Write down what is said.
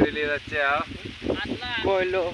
বেরিয়ে যাচ্ছে কইলো।